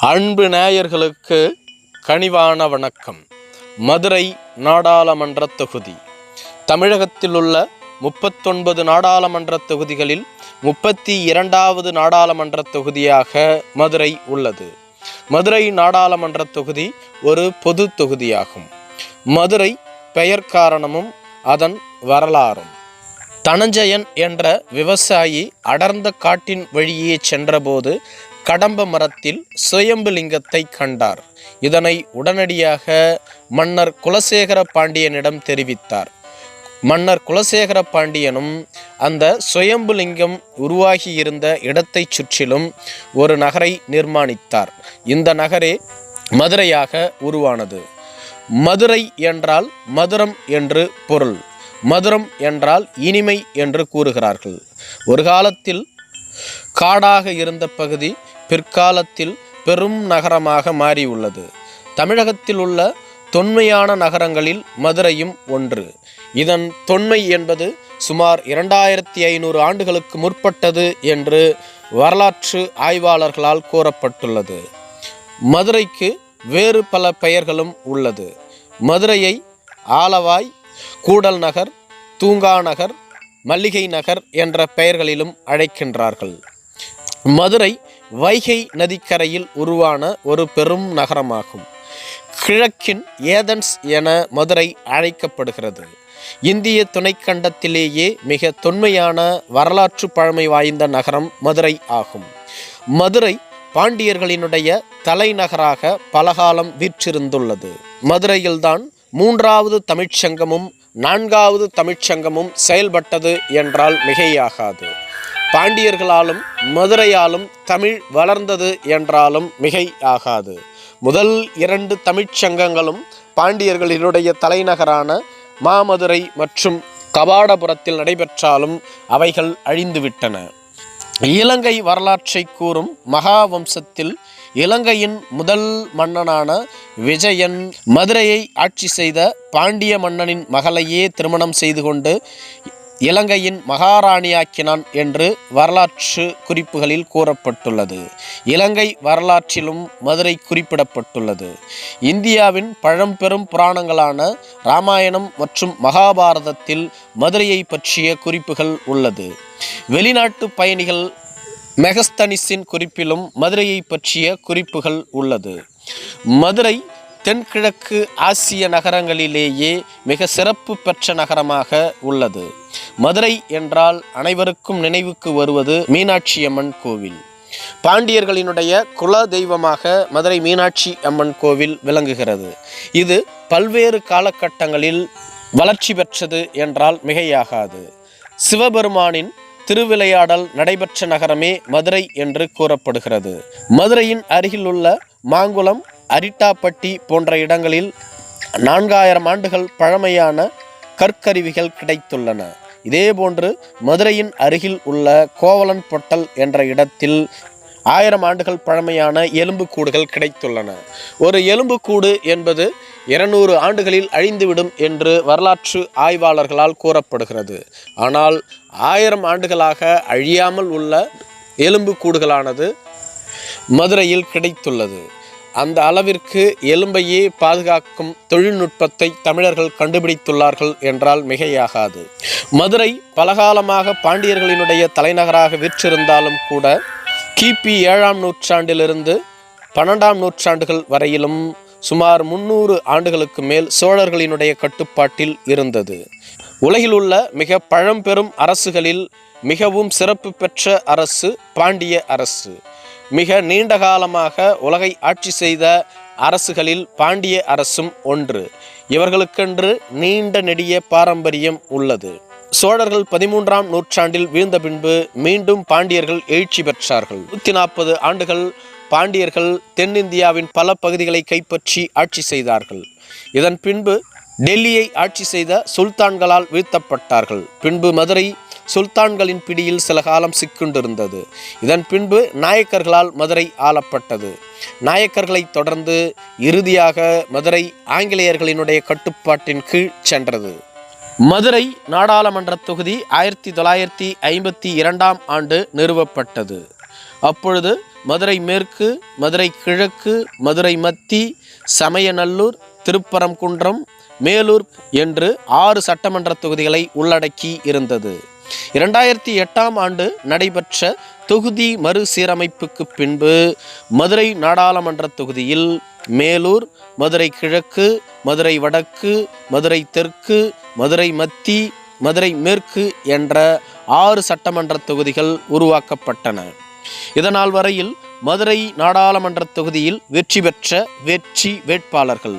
அன்பு நேயர்களுக்கு கனிவான வணக்கம். மதுரை நாடாளுமன்ற தொகுதி. தமிழகத்தில் உள்ள முப்பத்தொன்பது நாடாளுமன்ற தொகுதிகளில் முப்பத்தி இரண்டாவது நாடாளுமன்ற தொகுதியாக மதுரை உள்ளது. மதுரை நாடாளுமன்ற தொகுதி ஒரு பொது தொகுதியாகும். மதுரை பெயர் காரணமும் அதன் வரலாறும். தனஞ்சயன் என்ற விவசாயி அடர்ந்த காட்டின் வழியே சென்றபோது கடம்ப மரத்தில் சுயம்பு லிங்கத்தை கண்டார். இதனை உடனடியாக மன்னர் குலசேகர பாண்டியனிடம் தெரிவித்தார். மன்னர் குலசேகர பாண்டியனும் அந்த சுயம்புலிங்கம் உருவாகி உருவாகியிருந்த இடத்தைச் சுற்றிலும் ஒரு நகரை நிர்மாணித்தார். இந்த நகரே மதுரையாக உருவானது. மதுரை என்றால் மதுரம் என்று பொருள். மதுரம் என்றால் இனிமை என்று கூறுகிறார்கள். ஒரு காலத்தில் காடாக இருந்த பகுதி பிற்காலத்தில் பெரும் நகரமாக மாறியுள்ளது. தமிழகத்தில் உள்ள தொன்மையான நகரங்களில் மதுரையும் ஒன்று. இதன் தொன்மை என்பது சுமார் இரண்டாயிரத்தி ஐநூறு ஆண்டுகளுக்கு முற்பட்டது என்று வரலாற்று ஆய்வாளர்களால் கூறப்பட்டுள்ளது. மதுரைக்கு வேறு பல பெயர்களும் உள்ளது. மதுரையை ஆலவாய் கூடல் நகர் தூங்கா நகர் மல்லிகை நகர் என்ற பெயர்களிலும் அழைக்கின்றார்கள். மதுரை வைகை நதிக்கரையில் உருவான ஒரு பெரும் நகரமாகும். கிழக்கின் ஏதன்ஸ் என மதுரை அழைக்கப்படுகிறது. இந்திய துணைக்கண்டத்திலேயே மிக தொன்மையான வரலாற்று பழமை வாய்ந்த நகரம் மதுரை ஆகும். மதுரை பாண்டியர்களினுடைய தலைநகராக பலகாலம் வீற்றிருந்துள்ளது. மதுரையில்தான் மூன்றாவது தமிழ்ச்சங்கமும் நான்காவது தமிழ்ச்சங்கமும் செயல்பட்டது என்றால் மிகையாகாது. பாண்டியர்களாலும் மதுரையாலும் தமிழ் வளர்ந்தது என்றாலும் மிகை ஆகாது முதல் இரண்டு தமிழ்ச்சங்கங்களும் பாண்டியர்களினுடைய தலைநகரான மாமதுரை மற்றும் கபாடபுரத்தில் நடைபெற்றாலும் அவைகள் அழிந்துவிட்டன. இலங்கை வரலாற்றை கூறும் மகாவம்சத்தில் இலங்கையின் முதல் மன்னனான விஜயன் மதுரையை ஆட்சி செய்த பாண்டிய மன்னனின் மகளையே திருமணம் செய்து கொண்டு இலங்கையின் மகாராணியாக்கினான் என்று வரலாற்று குறிப்புகளில் கூறப்பட்டுள்ளது. இலங்கை வரலாற்றிலும் மதுரை குறிப்பிடப்பட்டுள்ளது. இந்தியாவின் பழம்பெரும் புராணங்களான இராமாயணம் மற்றும் மகாபாரதத்தில் மதுரையை பற்றிய குறிப்புகள் உள்ளது. வெளிநாட்டு பயணிகள் மெகஸ்தனிஸின் குறிப்பிலும் மதுரையை பற்றிய குறிப்புகள் உள்ளது. மதுரை தென்கிழக்கு ஆசிய நகரங்களிலேயே மிக சிறப்பு பெற்ற நகரமாக உள்ளது. மதுரை என்றால் அனைவருக்கும் நினைவுக்கு வருவது மீனாட்சி அம்மன் கோவில். பாண்டியர்களினுடைய குல தெய்வமாக மதுரை மீனாட்சி அம்மன் கோவில் விளங்குகிறது. இது பல்வேறு காலகட்டங்களில் வளர்ச்சி பெற்றது என்றால் மிகையாகாது. சிவபெருமானின் திருவிளையாடல் நடைபெற்ற நகரமே மதுரை என்று கூறப்படுகிறது. மதுரையின் அருகிலுள்ள மாங்குளம் அரிட்டாப்பட்டி போன்ற இடங்களில் நான்காயிரம் ஆண்டுகள் பழமையான கற்கருவிகள் கிடைத்துள்ளன. இதேபோன்று மதுரையின் அருகில் உள்ள கோவலன் பொட்டல் என்ற இடத்தில் ஆயிரம் ஆண்டுகள் பழமையான எலும்புக்கூடுகள் கிடைத்துள்ளன. ஒரு எலும்புக்கூடு என்பது இருநூறு ஆண்டுகளில் அழிந்துவிடும் என்று வரலாற்று ஆய்வாளர்களால் கூறப்படுகிறது. ஆனால் ஆயிரம் ஆண்டுகளாக அழியாமல் உள்ள எலும்புக்கூடுகளானது மதுரையில் கிடைத்துள்ளது. அந்த அளவிற்கு எலும்பையே பாதுகாக்கும் தொழில்நுட்பத்தை தமிழர்கள் கண்டுபிடித்துள்ளார்கள் என்றால் மிகையாகாது. மதுரை பலகாலமாக பாண்டியர்களினுடைய தலைநகராக விற்றிருந்தாலும் கூட கிபி ஏழாம் நூற்றாண்டிலிருந்து பன்னெண்டாம் நூற்றாண்டுகள் வரையிலும் சுமார் முன்னூறு ஆண்டுகளுக்கு மேல் சோழர்களினுடைய கட்டுப்பாட்டில் இருந்தது. உலகில் உள்ள மிக பழம்பெரும் அரசுகளில் மிகவும் சிறப்பு பெற்ற அரசு பாண்டிய அரசு. மிக நீண்ட காலமாக உலகை ஆட்சி செய்த அரசுகளில் பாண்டிய அரசும் ஒன்று. இவர்களுக்கென்று நீண்ட நெடிய பாரம்பரியம் உள்ளது. சோழர்கள் பதிமூன்றாம் நூற்றாண்டில் வீழ்ந்த பின்பு மீண்டும் பாண்டியர்கள் எழுச்சி பெற்றார்கள். நூற்றி நாற்பது ஆண்டுகள் பாண்டியர்கள் தென்னிந்தியாவின் பல பகுதிகளை கைப்பற்றி ஆட்சி செய்தார்கள். இதன் பின்பு டெல்லியை ஆட்சி செய்த சுல்தான்களால் வீழ்த்தப்பட்டார்கள். பின்பு மதுரை சுல்தான்களின் பிடியில் சில காலம் சிக்குண்டிருந்தது. இதன் பின்பு நாயக்கர்களால் மதுரை ஆளப்பட்டது. நாயக்கர்களை தொடர்ந்து இறுதியாக மதுரை ஆங்கிலேயர்களினுடைய கட்டுப்பாட்டின் கீழ் சென்றது. மதுரை நாடாளுமன்ற தொகுதி ஆயிரத்தி தொள்ளாயிரத்தி ஐம்பத்தி இரண்டாம் ஆண்டு நிறுவப்பட்டது. அப்பொழுது மதுரை மேற்கு மதுரை கிழக்கு மதுரை மத்தி சமயநல்லூர் திருப்பரங்குன்றம் மேலூர் என்று ஆறு சட்டமன்ற தொகுதிகளை உள்ளடக்கி இருந்தது. இரண்டாயிரத்தி எட்டாம் ஆண்டு நடைபெற்ற தொகுதி மறுசீரமைப்புக்கு பின்பு மதுரை நாடாளுமன்ற தொகுதியில் மேலூர் மதுரை கிழக்கு மதுரை வடக்கு மதுரை தெற்கு மதுரை மத்தி மதுரை மேற்கு என்ற ஆறு சட்டமன்ற தொகுதிகள் உருவாக்கப்பட்டன. இதனால் வரையில் மதுரை நாடாளுமன்ற தொகுதியில் வெற்றி பெற்ற வெற்றி வேட்பாளர்கள்.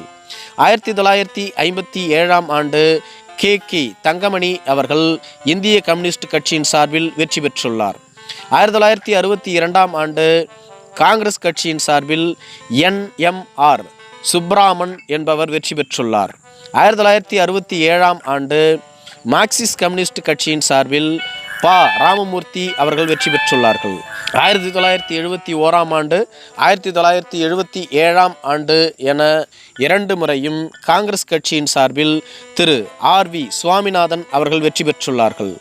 ஆயிரத்தி தொள்ளாயிரத்தி ஐம்பத்தி ஏழாம் ஆண்டு கே கே தங்கமணி அவர்கள் இந்திய கம்யூனிஸ்ட் கட்சியின் சார்பில் வெற்றி பெற்றுள்ளார். ஆயிரத்தி தொள்ளாயிரத்தி அறுபத்தி இரண்டாம் ஆண்டு காங்கிரஸ் கட்சியின் சார்பில் என்எம்ஆர் சுப்ராமன் என்பவர் வெற்றி பெற்றுள்ளார். ஆயிரத்தி தொள்ளாயிரத்தி அறுபத்தி ஏழாம் ஆண்டு மார்க்சிஸ்ட் கம்யூனிஸ்ட் கட்சியின் சார்பில் பா ராமமூர்த்தி அவர்கள் வெற்றி பெற்றுள்ளார்கள். ஆயிரத்தி தொள்ளாயிரத்தி எழுபத்தி ஓராம் ஆண்டு ஆயிரத்தி தொள்ளாயிரத்தி எழுபத்தி ஏழாம் ஆண்டு என இரண்டு முறையும் காங்கிரஸ் கட்சியின் சார்பில் திரு ஆர் வி சுவாமிநாதன் அவர்கள் வெற்றி பெற்றுள்ளார்கள்.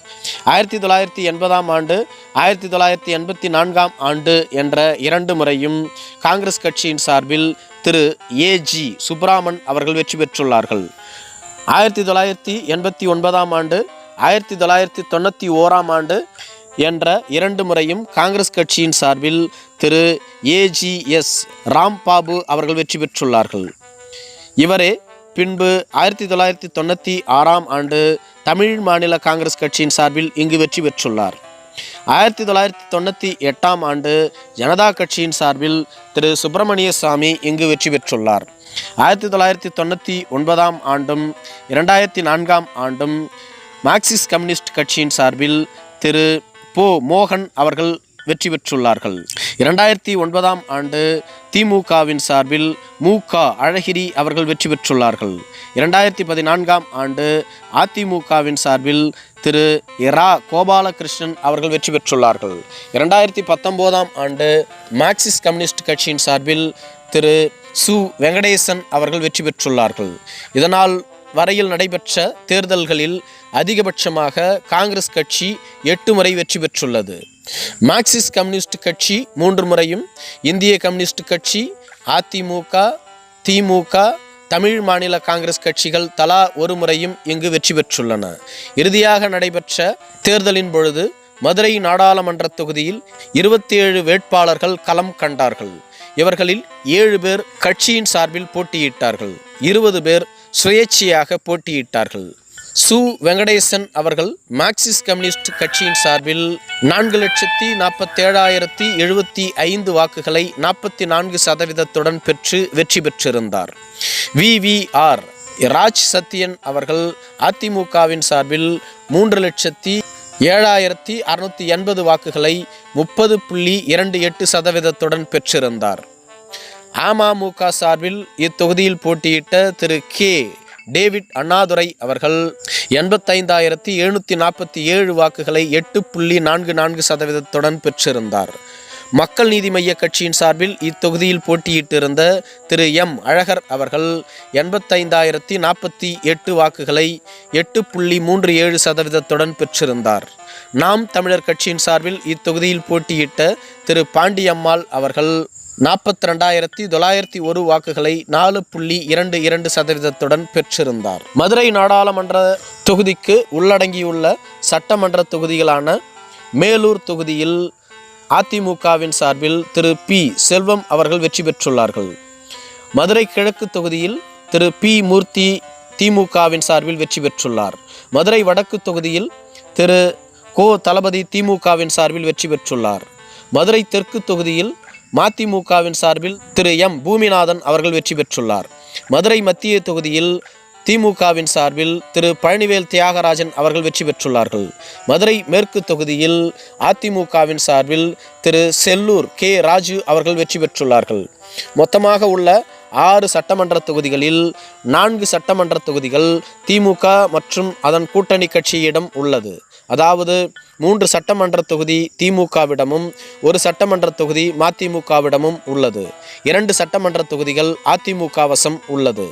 ஆயிரத்தி தொள்ளாயிரத்தி எண்பதாம் ஆண்டு ஆயிரத்தி தொள்ளாயிரத்தி எண்பத்தி நான்காம் ஆண்டு என்ற இரண்டு முறையும் காங்கிரஸ் கட்சியின் சார்பில் திரு ஏஜி சுப்ராமன் அவர்கள் வெற்றி பெற்றுள்ளார்கள். ஆயிரத்தி தொள்ளாயிரத்தி எண்பத்தி ஒன்பதாம் ஆண்டு ஆயிரத்தி தொள்ளாயிரத்தி தொண்ணூற்றி ஓராம் ஆண்டு என்ற இரண்டு முறையும் காங்கிரஸ் கட்சியின் சார்பில் திரு ஏஜிஎஸ் ராம்பாபு அவர்கள் வெற்றி பெற்றுள்ளார்கள். இவரே பின்பு ஆயிரத்தி தொள்ளாயிரத்தி தொண்ணூற்றி ஆறாம் ஆண்டு தமிழ் மாநில காங்கிரஸ் கட்சியின் சார்பில் இங்கு வெற்றி பெற்றுள்ளார். ஆயிரத்தி தொள்ளாயிரத்தி தொண்ணூற்றி எட்டாம் ஆண்டு ஜனதா கட்சியின் சார்பில் திரு சுப்பிரமணிய சாமி இங்கு வெற்றி பெற்றுள்ளார். ஆயிரத்தி தொள்ளாயிரத்தி தொண்ணூற்றி ஒன்பதாம் ஆண்டும் இரண்டாயிரத்தி நான்காம் ஆண்டும் மார்க்சிஸ்ட் கம்யூனிஸ்ட் கட்சியின் சார்பில் திரு போ மோகன் அவர்கள் வெற்றி பெற்றுள்ளார்கள். இரண்டாயிரத்தி ஒன்பதாம் ஆண்டு திமுகவின் சார்பில் மு க அழகிரி அவர்கள் வெற்றி பெற்றுள்ளார்கள். இரண்டாயிரத்தி பதினான்காம் ஆண்டு அதிமுகவின் சார்பில் திரு இரா கோபாலகிருஷ்ணன் அவர்கள் வெற்றி பெற்றுள்ளார்கள். இரண்டாயிரத்தி பத்தொம்போதாம் ஆண்டு மார்க்சிஸ்ட் கம்யூனிஸ்ட் கட்சியின் சார்பில் திரு சு வெங்கடேசன் அவர்கள் வெற்றி பெற்றுள்ளார்கள். இதனால் வரையில் நடைபெற்ற தேர்தல்களில் அதிகபட்சமாக காங்கிரஸ் கட்சி எட்டு முறை வெற்றி பெற்றுள்ளது. மார்க்சிஸ்ட் கம்யூனிஸ்ட் கட்சி மூன்று முறையும் இந்திய கம்யூனிஸ்ட் கட்சி அதிமுக திமுக தமிழ் மாநில காங்கிரஸ் கட்சிகள் தலா ஒரு முறையும் இங்கு வெற்றி பெற்றுள்ளன. இறுதியாக நடைபெற்ற தேர்தலின் பொழுது மதுரை நாடாளுமன்ற தொகுதியில் இருபத்தி ஏழு வேட்பாளர்கள் களம் கண்டார்கள். இவர்களில் ஏழு பேர் கட்சியின் சார்பில் போட்டியிட்டார்கள். இருபது பேர் சுயேட்சையாக போட்டியிட்டார்கள். சு வெங்கடேசன் அவர்கள் மார்க்சிஸ்ட் கம்யூனிஸ்ட் கட்சியின் சார்பில் நான்கு லட்சத்தி நாற்பத்தேழாயிரத்தி எழுபத்தி ஐந்து வாக்குகளை நாற்பத்தி நான்கு சதவீதத்துடன் பெற்று வெற்றி பெற்றிருந்தார். விவிஆர் ராஜ் சத்யன் அவர்கள் அதிமுகவின் சார்பில் மூன்று லட்சத்தி ஏழாயிரத்தி அறுநூத்தி எண்பது வாக்குகளை முப்பது புள்ளி இரண்டு எட்டு சதவீதத்துடன் பெற்றிருந்தார். அமமுக சார்பில் இத்தொகுதியில் போட்டியிட்ட திரு கே டேவிட் அண்ணாதுரை அவர்கள் எண்பத்தைந்தாயிரத்தி எழுநூற்றி நாற்பத்தி ஏழு வாக்குகளை எட்டு புள்ளி நான்கு நான்கு சதவீதத்துடன் பெற்றிருந்தார். மக்கள் நீதி மைய கட்சியின் சார்பில் இத்தொகுதியில் போட்டியிட்டிருந்த திரு எம் அழகர் அவர்கள் எண்பத்தைந்தாயிரத்தி நாற்பத்தி எட்டு வாக்குகளை எட்டு புள்ளி மூன்று ஏழு சதவீதத்துடன் பெற்றிருந்தார். நாம் தமிழர் கட்சியின் சார்பில் இத்தொகுதியில் போட்டியிட்ட திரு பாண்டியம்மாள் அவர்கள் நாற்பத்தி ரெண்டாயிரத்தி தொள்ளாயிரத்தி ஒரு வாக்குகளை நாலு புள்ளி இரண்டு இரண்டு சதவீதத்துடன் பெற்றிருந்தார். மதுரை நாடாளுமன்ற தொகுதிக்கு உள்ளடங்கியுள்ள சட்டமன்ற தொகுதிகளான மேலூர் தொகுதியில் அதிமுகவின் சார்பில் திரு பி செல்வம் அவர்கள் வெற்றி பெற்றுள்ளார்கள். மதுரை கிழக்கு தொகுதியில் திரு பி மூர்த்தி திமுகவின் சார்பில் வெற்றி பெற்றுள்ளார். மதுரை வடக்கு தொகுதியில் திரு கோ தளபதி திமுகவின் சார்பில் வெற்றி பெற்றுள்ளார். மதுரை தெற்கு தொகுதியில் மதிமுகவின் சார்பில் திரு எம். பூமிநாதன் அவர்கள் வெற்றி பெற்றுள்ளார். மதுரை மத்திய தொகுதியில் திமுகவின் சார்பில் திரு பழனிவேல் தியாகராஜன் அவர்கள் வெற்றி பெற்றுள்ளார்கள். மதுரை மேற்கு தொகுதியில் அதிமுகவின் சார்பில் திரு செல்லூர் கே. ராஜு அவர்கள் வெற்றி பெற்றுள்ளார்கள். மொத்தமாக உள்ள ஆறு சட்டமன்ற தொகுதிகளில் நான்கு சட்டமன்ற தொகுதிகள் திமுக மற்றும் அதன் கூட்டணி கட்சியிடம் உள்ளது. அதாவது மூன்று சட்டமன்ற தொகுதி திமுகவிடமும் ஒரு சட்டமன்ற தொகுதி மதிமுகவிடமும் உள்ளது. இரண்டு சட்டமன்ற தொகுதிகள் அதிமுக வசம் உள்ளது.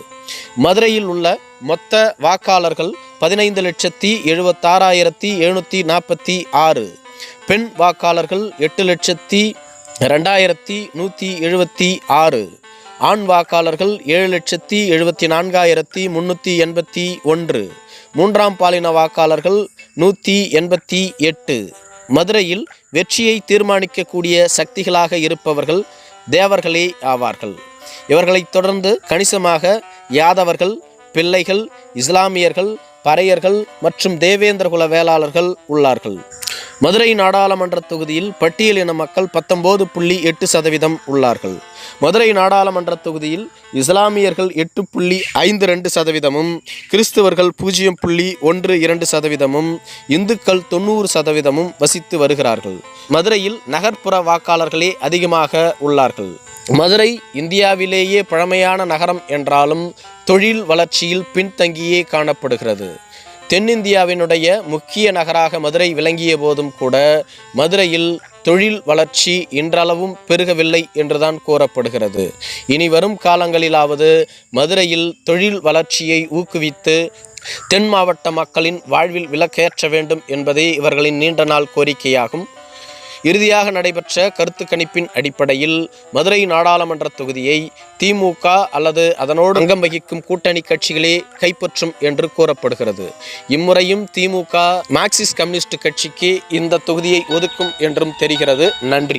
மதுரையில் உள்ள மொத்த வாக்காளர்கள் பதினைந்து லட்சத்தி எழுபத்தாறாயிரத்தி எழுநூற்றி நாற்பத்தி ஆறு. பெண் வாக்காளர்கள் எட்டு லட்சத்தி ரெண்டாயிரத்தி நூற்றி எழுபத்தி ஆறு. ஆண் வாக்காளர்கள் ஏழு லட்சத்தி எழுபத்தி நான்காயிரத்தி முன்னூற்றி எண்பத்தி ஒன்று. மூன்றாம் பாலின வாக்காளர்கள் நூற்றி எண்பத்தி எட்டு. மதுரையில் வெற்றியை தீர்மானிக்கக்கூடிய சக்திகளாக இருப்பவர்கள் தேவர்களே ஆவார்கள். இவர்களைத் தொடர்ந்து கணிசமாக யாதவர்கள் பிள்ளைகள் இஸ்லாமியர்கள் பறையர்கள் மற்றும் தேவேந்திர குல வேளாளர்கள் உள்ளார்கள். மதுரை நாடாளுமன்ற தொகுதியில் பட்டியல் இன மக்கள் பத்தொன்பது புள்ளி எட்டு சதவீதம் உள்ளார்கள். மதுரை நாடாளுமன்ற தொகுதியில் இஸ்லாமியர்கள் எட்டு புள்ளி ஐந்து ரெண்டு சதவீதமும் கிறிஸ்துவர்கள் பூஜ்ஜியம் புள்ளி ஒன்று இரண்டு சதவீதமும் இந்துக்கள் தொண்ணூறு சதவீதமும் வசித்து வருகிறார்கள். மதுரையில் நகர்ப்புற வாக்காளர்களே அதிகமாக உள்ளார்கள். மதுரை இந்தியாவிலேயே பழமையான நகரம் என்றாலும் தொழில் வளர்ச்சியில் பின்தங்கியே காணப்படுகிறது. தென்னிந்தியாவினுடைய முக்கிய நகராக மதுரை விளங்கிய போதும் கூட மதுரையில் தொழில் வளர்ச்சி இன்றளவும் பெருகவில்லை என்றுதான் கூறப்படுகிறது. இனி வரும் காலங்களிலாவது மதுரையில் தொழில் வளர்ச்சியை ஊக்குவித்து தென் மாவட்ட மக்களின் வாழ்வில் விலக்கேற்ற வேண்டும் என்பதே இவர்களின் நீண்ட நாள் கோரிக்கையாகும். இறுதியாக நடைபெற்ற கருத்து கணிப்பின் அடிப்படையில் மதுரை நாடாளுமன்ற தொகுதியை திமுக அல்லது அதனோடு அங்கம் வகிக்கும் கூட்டணி கட்சிகளே கைப்பற்றும் என்று கூறப்படுகிறது. இம்முறையும் திமுக மார்க்சிஸ்ட் கம்யூனிஸ்ட் கட்சிக்கு இந்த தொகுதியை ஒதுக்கும் என்றும் தெரிகிறது. நன்றி.